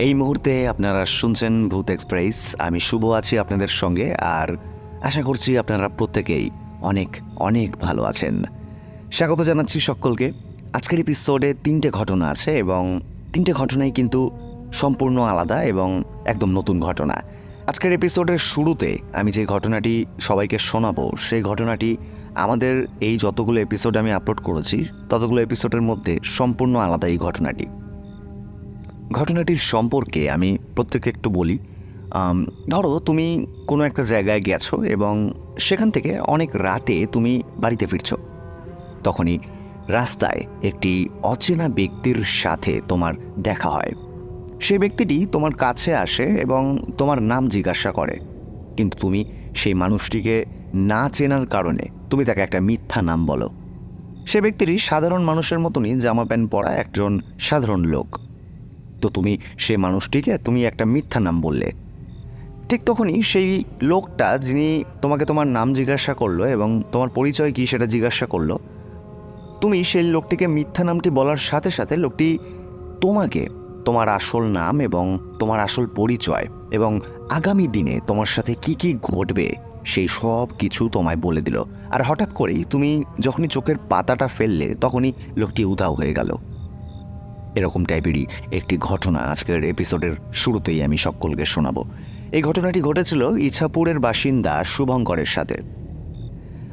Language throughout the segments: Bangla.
এই মুহূর্তে আপনারা শুনছেন ভূত এক্সপ্রেস। আমি শুভ আছি আপনাদের সঙ্গে, আর আশা করছি আপনারা প্রত্যেকেই অনেক অনেক ভালো আছেন। স্বাগত জানাচ্ছি সকলকে। আজকের এপিসোডে তিনটে ঘটনা আছে এবং তিনটে ঘটনাই কিন্তু সম্পূর্ণ আলাদা এবং একদম নতুন ঘটনা। আজকের এপিসোডের শুরুতে আমি যে ঘটনাটি সবাইকে শোনাবো, সেই ঘটনাটি আমাদের এই যতগুলো এপিসোড আমি আপলোড করেছি, ততগুলো এপিসোডের মধ্যে সম্পূর্ণ আলাদা এই ঘটনাটি। ঘটনাটির সম্পর্কে আমি প্রত্যেকে একটু বলি। ধরো তুমি কোনো একটা জায়গায় গেছো এবং সেখান থেকে অনেক রাতে তুমি বাড়িতে ফিরছো। তখনই রাস্তায় একটি অচেনা ব্যক্তির সাথে তোমার দেখা হয়। সেই ব্যক্তিটি তোমার কাছে আসে এবং তোমার নাম জিজ্ঞাসা করে। কিন্তু তুমি সেই মানুষটিকে না চেনার কারণে তুমি তাকে একটা মিথ্যা নাম বলো। সে ব্যক্তিটি সাধারণ মানুষের মতনই জামা প্যান্ট পরা একজন সাধারণ লোক। তো তুমি সে মানুষটিকে তুমি একটা মিথ্যা নাম বললে। ঠিক তখনই সেই লোকটা যিনি তোমাকে তোমার নাম জিজ্ঞাসা করল এবং তোমার পরিচয় কী সেটা জিজ্ঞাসা করল, তুমি সেই লোকটিকে মিথ্যা নামটি বলার সাথে সাথে লোকটি তোমাকে তোমার আসল নাম এবং তোমার আসল পরিচয় এবং আগামী দিনে তোমার সাথে কি কি ঘটবে সেই সব কিছু তোমায় বলে দিল। আর হঠাৎ করেই তুমি যখনই চোখের পাতাটা ফেললে তখনই লোকটি উধাও হয়ে গেল। এরকম টাইপেরই একটি ঘটনা আজকের এপিসোডের শুরুতেই আমি সকলকে শোনাবো। এই ঘটনাটি ঘটেছিল ইছাপুরের বাসিন্দা শুভঙ্করের সাথে।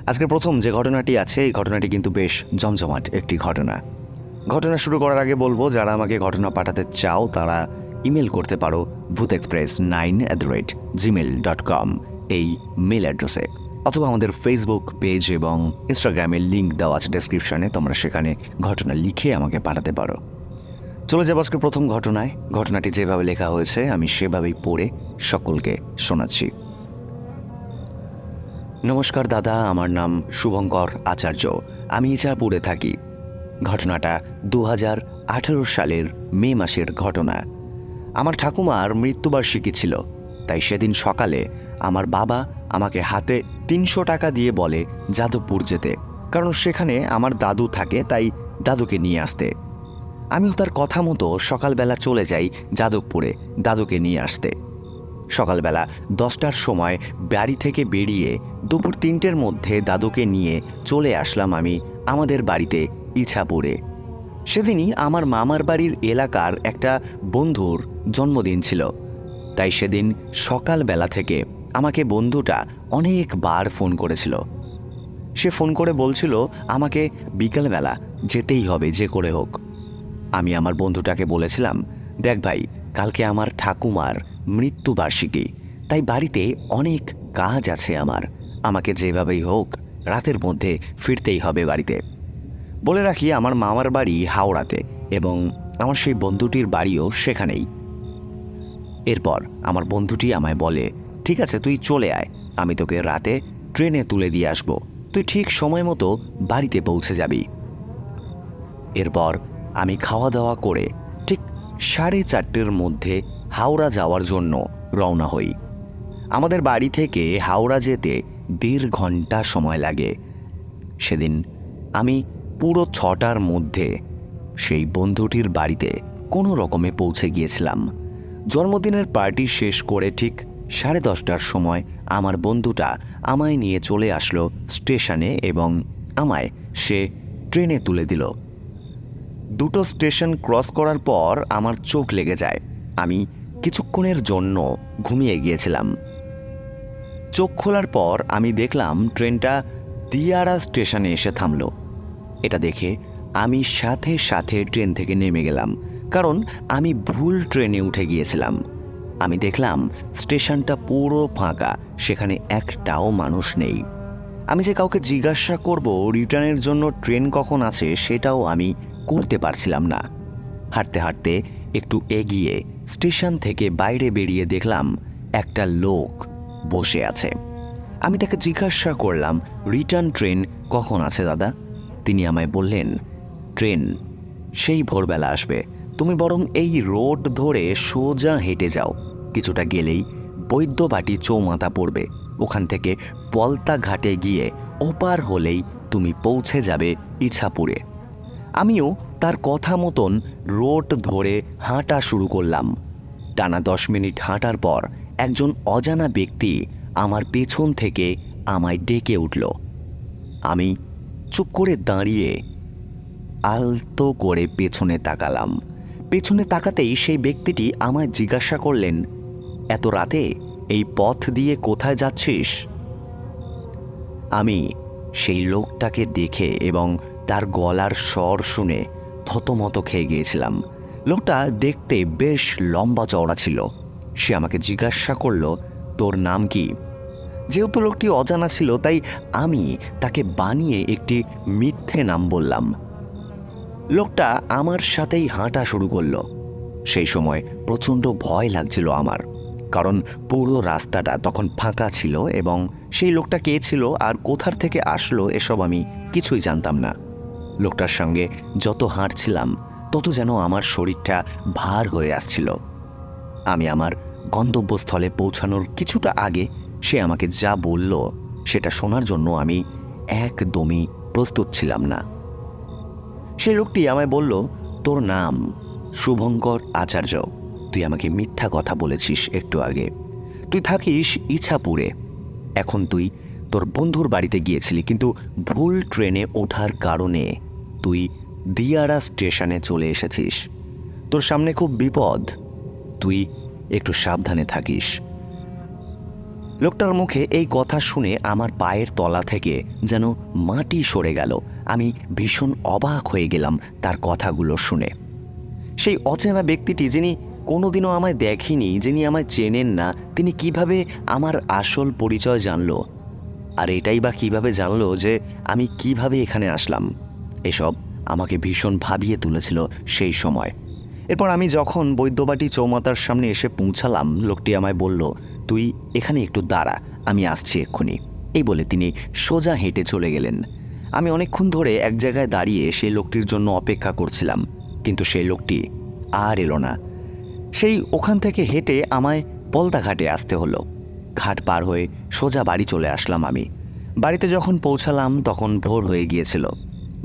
আজকের প্রথম যে ঘটনাটি আছে, এই ঘটনাটি কিন্তু বেশ জমজমাট একটি ঘটনা। ঘটনা শুরু করার আগে বলব, যারা আমাকে ঘটনা পাঠাতে চাও, তারা ইমেল করতে পারো ভূত express nine at the rate Gmail dot com এই মেল অ্যাড্রেসে অথবা আমাদের ফেসবুক পেজ এবং ইনস্টাগ্রামের লিঙ্ক দেওয়া আছে ডেসক্রিপশনে তোমরা সেখানে ঘটনা লিখে আমাকে পাঠাতে পারো। চলে যাব আজকে প্রথম ঘটনায়। ঘটনাটি যেভাবে লেখা হয়েছে, আমি সেভাবেই পড়ে সকলকে শোনাচ্ছি। নমস্কার দাদা, আমার নাম শুভঙ্কর আচার্য। আমি ইচারপুরে থাকি। ঘটনাটা দু হাজার আঠেরো সালের মে মাসের ঘটনা। আমার ঠাকুমার মৃত্যুবার্ষিকী ছিল, তাই সেদিন সকালে আমার বাবা আমাকে হাতে তিনশো টাকা দিয়ে বলে যাদবপুর যেতে। কারণ সেখানে আমার দাদু থাকে, তাই দাদুকে নিয়ে আসতে। আমিও তার কথা মতো সকালবেলা চলে যাই যাদবপুরে দাদুকে নিয়ে আসতে। সকালবেলা দশটার সময় বাড়ি থেকে বেরিয়ে দুপুর তিনটের মধ্যে দাদুকে নিয়ে চলে আসলাম আমি আমাদের বাড়িতে ইছাপুরে। সেদিনই আমার মামার বাড়ির এলাকার একটা বন্ধুর জন্মদিন ছিল। তাই সেদিন সকালবেলা থেকে আমাকে বন্ধুটা অনেকবার ফোন করেছিল। সে ফোন করে বলছিল, আমাকে বিকেলবেলা যেতেই হবে, যে করে হোক। আমি আমার বন্ধুটাকে বলেছিলাম, দেখ ভাই, কালকে আমার ঠাকুমার মৃত্যুবার্ষিকী, তাই বাড়িতে অনেক কাজ আছে আমার। আমাকে যেভাবেই হোক, রাতের মধ্যে ফিরতেই হবে বাড়িতে। বলে রাখি আমার মামার বাড়ি হাওড়াতে এবং আমার সেই বন্ধুটির বাড়িও সেখানেই। এরপর আমার বন্ধুটি আমায় বলে, ঠিক আছে, তুই চলে আয়, আমি তোকে রাতে ট্রেনে তুলে দিয়ে আসব। তুই ঠিক সময় মতো বাড়িতে পৌঁছে যাবি। এরপর আমি খাওয়া দাওয়া করে ঠিক সাড়ে চারটের মধ্যে হাওড়া যাওয়ার জন্য রওনা হই। আমাদের বাড়ি থেকে হাওড়া যেতে দেড় ঘণ্টা সময় লাগে। সেদিন আমি পুরো ছটার মধ্যে সেই বন্ধুটির বাড়িতে কোনো রকমে পৌঁছে গিয়েছিলাম। জন্মদিনের পার্টি শেষ করে ঠিক সাড়ে দশটার সময় আমার বন্ধুটা আমায় নিয়ে চলে আসলো স্টেশনে এবং আমায় সে ট্রেনে তুলে দিল। দুটো স্টেশন ক্রস করার পর আমার চোখ লেগে যায়। আমি কিছুক্ষণের জন্য ঘুমিয়ে গিয়েছিলাম। চোখ খোলার পর আমি দেখলাম ট্রেনটা দিয়ারা স্টেশনে এসে থামল। এটা দেখে আমি সাথে সাথে ট্রেন থেকে নেমে গেলাম, কারণ আমি ভুল ট্রেনে উঠে গিয়েছিলাম। আমি দেখলাম স্টেশনটা পুরো ফাঁকা, সেখানে একটাও মানুষ নেই। আমি যে কাউকে জিজ্ঞাসা করব, রিটার্নের জন্য ট্রেন কখন আছে, সেটাও আমি করতে পারছিলাম না। হাঁটতে হাঁটতে একটু এগিয়ে স্টেশন থেকে বাইরে বেরিয়ে দেখলাম একটা লোক বসে আছে। আমি তাকে জিজ্ঞাসা করলাম, রিটার্ন ট্রেন কখন আছে দাদা? তিনি আমায় বললেন, ট্রেন সেই ভোরবেলা আসবে। তুমি বরং এই রোড ধরে সোজা হেঁটে যাও। কিছুটা গেলেই বৈদ্যবাটি চৌমাথা পড়বে। ওখান থেকে পলতা ঘাটে গিয়ে ওপার হলেই তুমি পৌঁছে যাবে ইছাপুরে। আমিও তার কথা মতন রোড ধরে হাঁটা শুরু করলাম। টানা দশ মিনিট হাঁটার পর একজন অজানা ব্যক্তি আমার পেছন থেকে আমায় ডেকে উঠল। আমি চুপ করে দাঁড়িয়ে আলতো করে পেছনে তাকালাম। পেছনে তাকাতেই সেই ব্যক্তিটি আমায় জিজ্ঞাসা করলেন, এত রাতে এই পথ দিয়ে কোথায় যাচ্ছিস? আমি সেই লোকটাকে দেখে এবং তার গলার স্বর শুনে থতমত খেয়ে গিয়েছিলাম। লোকটা দেখতে বেশ লম্বা চওড়া ছিল। সে আমাকে জিজ্ঞাসা করল, তোর নাম কি? যেহেতু লোকটি অজানা ছিল, তাই আমি তাকে বানিয়ে একটি মিথ্যে নাম বললাম। লোকটা আমার সাথেই হাঁটা শুরু করল। সেই সময় প্রচণ্ড ভয় লাগছিল আমার, কারণ পুরো রাস্তাটা তখন ফাঁকা ছিল এবং সেই লোকটা কে ছিল আর কোথার থেকে আসলো এসব আমি কিছুই জানতাম না। লোকটার সঙ্গে যত হাঁটছিলাম, তত যেন আমার শরীরটা ভার হয়ে আসছিল। আমি আমার গন্তব্যস্থলে পৌঁছানোর কিছুটা আগে সে আমাকে যা বলল, সেটা শোনার জন্য আমি একদমই প্রস্তুত ছিলাম না। সেই লোকটি আমায় বলল, তোর নাম শুভঙ্কর আচার্য, তুই আমাকে মিথ্যা কথা বলেছিস একটু আগে। তুই থাকিস ইছাপুরে। এখন তুই তোর বন্ধুর বাড়িতে গিয়েছিলি, কিন্তু ভুল ট্রেনে ওঠার কারণে তুই দিয়ারা স্টেশনে চলে এসেছিস। তোর সামনে খুব বিপদ। তুই একটু সাবধানে থাকিস। লোকটার মুখে এই কথা শুনে আমার পায়ের তলা থেকে যেন মাটি সরে গেল। আমি ভীষণ অবাক হয়ে গেলাম তার কথাগুলো শুনে। সেই অচেনা ব্যক্তিটি যিনি কোনোদিনও আমায় দেখেনি, যিনি আমায় চেনেন না, তিনি কীভাবে আমার আসল পরিচয় জানল? আর এটাই বা কীভাবে জানলো যে আমি কীভাবে এখানে আসলাম? এসব আমাকে ভীষণ ভাবিয়ে তুলেছিল সেই সময়। এরপর আমি যখন বৈদ্যবাটি চৌমাতার সামনে এসে পৌঁছালাম, লোকটি আমায় বলল, তুই এখানে একটু দাঁড়া, আমি আসছি এক্ষুনি। এই বলে তিনি সোজা হেঁটে চলে গেলেন। আমি অনেকক্ষণ ধরে এক জায়গায় দাঁড়িয়ে সেই লোকটির জন্য অপেক্ষা করছিলাম, কিন্তু সেই লোকটি আর এলো না। সেই ওখান থেকে হেঁটে আমায় পলতা ঘাটে আসতে হলো। ঘাট পার হয়ে সোজা বাড়ি চলে আসলাম আমি। বাড়িতে যখন পৌঁছালাম, তখন ভোর হয়ে গিয়েছিল।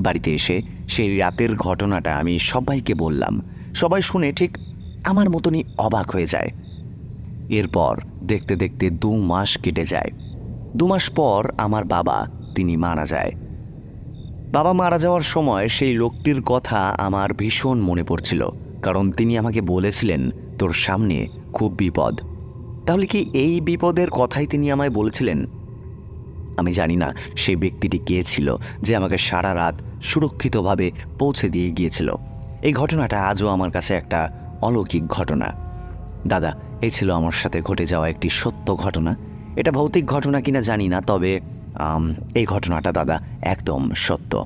বাড়িতে এসে সেই রাতের ঘটনাটা আমি সবাইকে বললাম। সবাই শুনে ঠিক আমার মতনই অবাক হয়ে যায়। এরপর দেখতে দেখতে দু মাস কেটে যায়। দু মাস পর আমার বাবা, তিনি মারা যায়। বাবা মারা যাওয়ার সময় সেই লোকটির কথা আমার ভীষণ মনে পড়ছিল, কারণ তিনি আমাকে বলেছিলেন, তোর সামনে খুব বিপদ। তাহলে কি এই বিপদের কথাই তিনি আমায় বলেছিলেন? আমি জানি না সেই ব্যক্তিটি কে ছিল যে আমাকে সারা রাত সুরক্ষিতভাবে পৌঁছে দিয়ে গিয়েছিল। এই ঘটনাটা আজও আমার কাছে একটা অলৌকিক ঘটনা। দাদা এই ছিল আমার সাথে ঘটে যাওয়া একটি সত্য ঘটনা। এটা ভৌতিক ঘটনা কিনা জানি না, তবে এই ঘটনাটা, দাদা, একদম সত্য।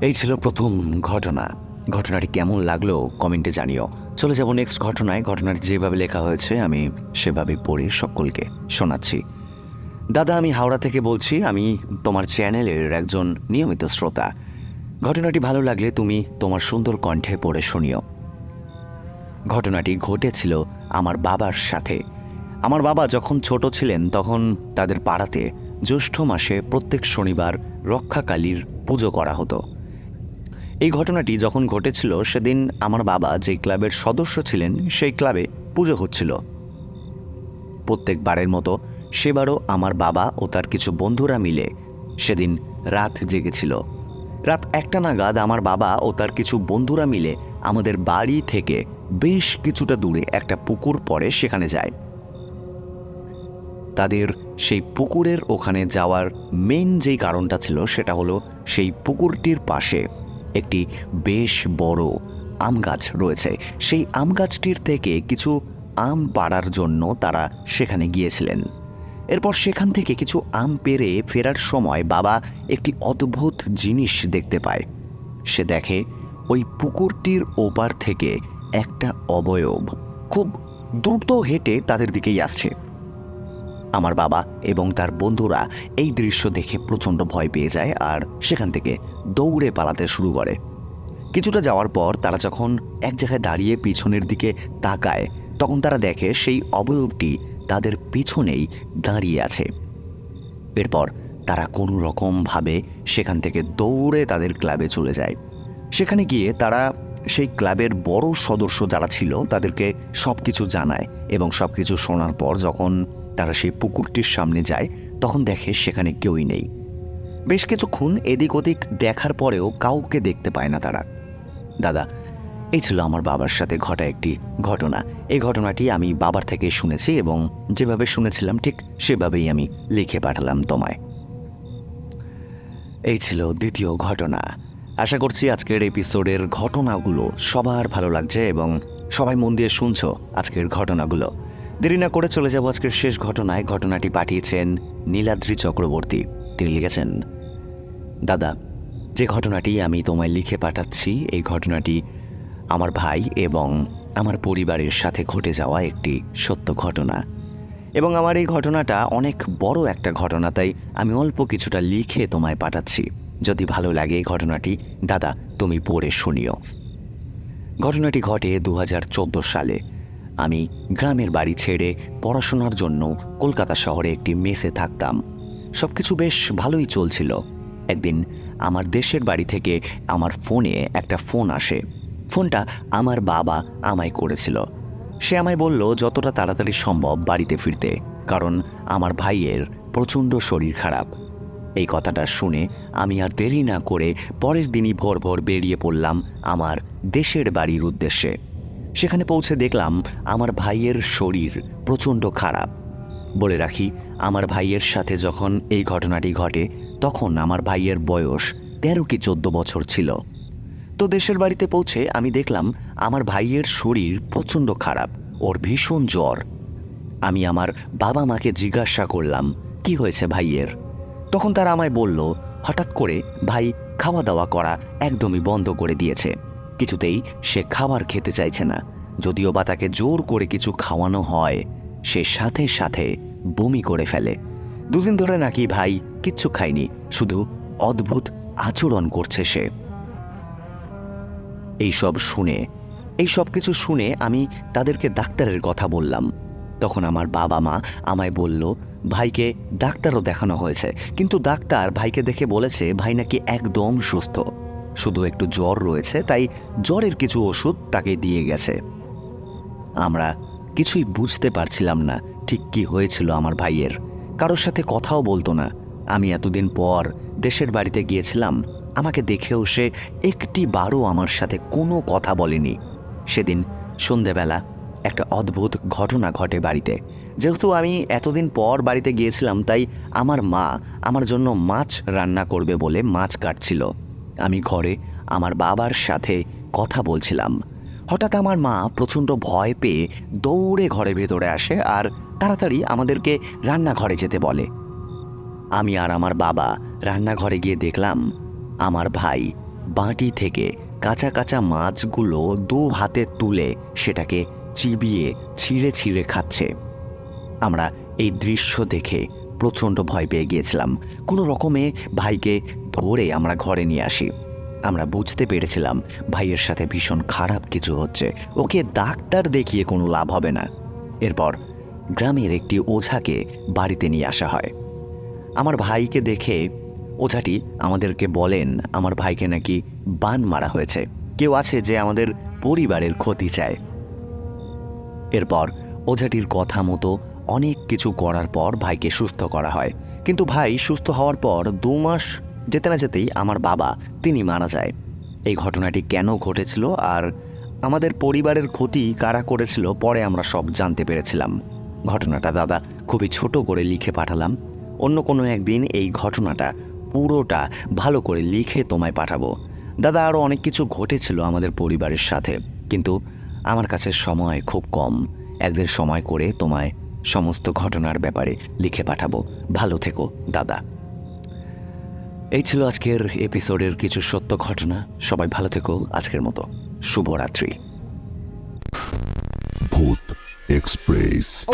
এই ছিল প্রথম ঘটনা। ঘটনাটি কেমন লাগল কমেন্টে জানিও। চলে যাব নেক্সট ঘটনায়। ঘটনাটি যেভাবে লেখা হয়েছে, আমি সেভাবে পড়ে সকলকে শোনাচ্ছি। দাদা, আমি হাওড়া থেকে বলছি, আমি তোমার চ্যানেলের একজন নিয়মিত শ্রোতা। ঘটনাটি ভালো লাগলে তুমি তোমার সুন্দর কণ্ঠে পড়ে শুনিও। ঘটনাটি ঘটেছিল আমার বাবার সাথে। আমার বাবা যখন ছোট ছিলেন, তখন তাদের পাড়াতে জ্যৈষ্ঠ মাসে প্রত্যেক শনিবার রক্ষাকালীর পুজো করা হতো। এই ঘটনাটি যখন ঘটেছিল, সেদিন আমার বাবা যে ক্লাবের সদস্য ছিলেন, সেই ক্লাবে পুজো হচ্ছিল। প্রত্যেকবারের মতো সেবারও আমার বাবা ও তার কিছু বন্ধুরা মিলে সেদিন রাত জেগেছিল। রাত একটা নাগাদ আমার বাবা ও তার কিছু বন্ধুরা মিলে আমাদের বাড়ি থেকে বেশ কিছুটা দূরে একটা পুকুর পড়ে সেখানে যায়। তাদের সেই পুকুরের ওখানে যাওয়ার মেন যেই কারণটা ছিল, সেটা হলো সেই পুকুরটির পাশে একটি বেশ বড় আম গাছ রয়েছে। সেই আম গাছটির থেকে কিছু আম পাড়ার জন্য তারা সেখানে গিয়েছিলেন। এরপর সেখান থেকে কিছু আম পেরে ফেরার সময় বাবা একটি অদ্ভুত জিনিস দেখতে পায়। সে দেখে ওই পুকুরটির ওপার থেকে একটা অবয়ব। খুব দ্রুত হেঁটে তাদের দিকেই আসছে। আমার বাবা এবং তার বন্ধুরা এই দৃশ্য দেখে প্রচণ্ড ভয় পেয়ে যায় আর সেখান থেকে দৌড়ে পালাতে শুরু করে। কিছুটা যাওয়ার পর তারা যখন এক জায়গায় দাঁড়িয়ে পিছনের দিকে তাকায়, তখন তারা দেখে সেই অবয়বটি তাদের পিছনেই দাঁড়িয়ে আছে। এরপর তারা কোনো রকমভাবে সেখান থেকে দৌড়ে তাদের ক্লাবে চলে যায়। সেখানে গিয়ে তারা সেই ক্লাবের বড় সদস্য যারা ছিল তাদেরকে সব কিছু জানায় এবং সব কিছু শোনার পর যখন তারা সেই পুকুরটির সামনে যায়, তখন দেখে সেখানে কেউই নেই। বেশ কিছুক্ষণ এদিক ওদিক দেখার পরেও কাউকে দেখতে পায় না তারা। দাদা, এই ছিল আমার বাবার সাথে ঘটা একটি ঘটনা। এই ঘটনাটি আমি বাবার থেকে শুনেছি এবং যেভাবে শুনেছিলাম ঠিক সেভাবেই আমি লিখে পাঠালাম তোমায়। এই ছিল দ্বিতীয় ঘটনা। আশা করছি আজকের এপিসোডের ঘটনাগুলো সবার ভালো লাগছে এবং সবাই মন দিয়ে শুনছো আজকের ঘটনাগুলো। দেরি না করে চলে যাব আজকের শেষ ঘটনায়। ঘটনাটি পাঠিয়েছেন নীলাদ্রি চক্রবর্তী। তিনি লিখেছেন, দাদা, যে ঘটনাটি আমি তোমায় লিখে পাঠাচ্ছি, এই ঘটনাটি আমার ভাই এবং আমার পরিবারের সাথে ঘটে যাওয়া একটি সত্য ঘটনা। এবং আমার এই ঘটনাটা অনেক বড় একটা ঘটনা, তাই আমি অল্প কিছুটা লিখে তোমায় পাঠাচ্ছি। যদি ভালো লাগে এই ঘটনাটি, দাদা, তুমি পড়ে শুনিও। ঘটনাটি ঘটে দু হাজার চোদ্দ সালে। আমি গ্রামের বাড়ি ছেড়ে পড়াশোনার জন্য কলকাতা শহরে একটি মেসে থাকতাম। সব কিছু বেশ ভালোই চলছিল। একদিন আমার দেশের বাড়ি থেকে আমার ফোনে একটা ফোন আসে। ফোনটা আমার বাবা আমায় করেছিল। সে আমায় বলল, যতটা তাড়াতাড়ি সম্ভব বাড়িতে ফিরতে, কারণ আমার ভাইয়ের প্রচণ্ড শরীর খারাপ। এই কথাটা শুনে আমি আর দেরি না করে পরের দিনই ভোর ভোর বেরিয়ে পড়লাম আমার দেশের বাড়ির উদ্দেশ্যে। সেখানে পৌঁছে দেখলাম আমার ভাইয়ের শরীর প্রচণ্ড খারাপ। বলে রাখি, আমার ভাইয়ের সাথে যখন এই ঘটনাটি ঘটে, তখন আমার ভাইয়ের বয়স তেরো কি চোদ্দ বছর ছিল। তো দেশের বাড়িতে পৌঁছে আমি দেখলাম আমার ভাইয়ের শরীর প্রচণ্ড খারাপ, ওর ভীষণ জ্বর। আমি আমার বাবা মাকে জিজ্ঞাসা করলাম, কি হয়েছে ভাইয়ের? তখন তারা আমায় বলল, হঠাৎ করে ভাই খাওয়া দাওয়া করা একদমই বন্ধ করে দিয়েছে। কিছুতেই সে খাবার খেতে চাইছে না, যদিও বা তাকে জোর করে কিছু খাওয়ানো হয়, সে সাথে সাথে বমি করে ফেলে। দুদিন ধরে নাকি ভাই কিচ্ছু খায়নি, শুধু অদ্ভুত আচরণ করছে সে। এইসব শুনে, এই সব কিছু শুনে আমি তাদেরকে ডাক্তারের কথা বললাম। তখন আমার বাবা মা আমায় বলল, ভাইকে ডাক্তারও দেখানো হয়েছে। কিন্তু ডাক্তার ভাইকে দেখে বলেছে, ভাই নাকি একদম সুস্থ। শুধু একটু জ্বর রয়েছে, তাই জ্বরের কিছু ওষুধ তাকে দিয়ে গেছে। আমরা কিছুই বুঝতে পারছিলাম না ঠিক কি হয়েছিল আমার ভাইয়ের। কারোর সাথে কথাও বলতো না। আমি এতদিন পর দেশের বাড়িতে গিয়েছিলাম, আমাকে দেখেও সে একটি বারও আমার সাথে কোনো কথা বলেনি। সেদিন সন্ধেবেলা একটা অদ্ভুত ঘটনা ঘটে বাড়িতে। যেহেতু আমি এতদিন পর বাড়িতে গিয়েছিলাম, তাই আমার মা আমার জন্য মাছ রান্না করবে বলে মাছ কাটছিল। আমি ঘরে আমার বাবার সাথে কথা বলছিলাম। হঠাৎ আমার মা প্রচণ্ড ভয় পেয়ে দৌড়ে ঘরের ভেতরে আসে আর তাড়াতাড়ি আমাদেরকে রান্নাঘরে যেতে বলে। আমি আর আমার বাবা রান্নাঘরে গিয়ে দেখলাম, আমার ভাই বাঁটি থেকে কাঁচা কাঁচা মাছগুলো দু হাতে তুলে সেটাকে চিবিয়ে ছিঁড়ে ছিঁড়ে খাচ্ছে। আমরা এই দৃশ্য দেখে প্রচণ্ড ভয় পেয়ে গিয়েছিলাম। কোনো রকমে ভাইকে ধরে আমরা ঘরে নিয়ে আসি। আমরা বুঝতে পেরেছিলাম ভাইয়ের সাথে ভীষণ খারাপ কিছু হচ্ছে। ওকে ডাক্তার দেখিয়ে কোনো লাভ হবে না। এরপর গ্রামের একটি ওঝাকে বাড়িতে নিয়ে আসা হয়। আমার ভাইকে দেখে ওঝাটি আমাদেরকে বলেন, আমার ভাইকে নাকি বান মারা হয়েছে। কেউ আছে যে আমাদের পরিবারের ক্ষতি চায়? এরপর ওঝাটির কথা মতো অনেক কিছু করার পর ভাইকে সুস্থ করা হয়। কিন্তু ভাই সুস্থ হওয়ার পর দু মাস যেতে না যেতেই আমার বাবা, তিনি মারা যায়। এই ঘটনাটি কেন ঘটেছিল আর আমাদের পরিবারের ক্ষতি কারা করেছিল পরে আমরা সব জানতে পেরেছিলাম। ঘটনাটা দাদা খুবই ছোট করে লিখে পাঠালাম। অন্য কোনো একদিন এই ঘটনাটা পুরোটা ভালো করে লিখে তোমায় পাঠাবো। দাদা আরও অনেক কিছু ঘটেছিল আমাদের পরিবারের সাথে, কিন্তু আমার কাছে সময় খুব কম। একদিন সময় করে তোমায় সমস্ত ঘটনার ব্যাপারে লিখে পাঠাবো। ভালো থেকো, দাদা। এই ছিল আজকের এপিসোডের কিছু সত্য ঘটনা। সবাই ভালো থেকো আজকের মতো। শুভরাত্রি। ভূত এক্সপ্রেস।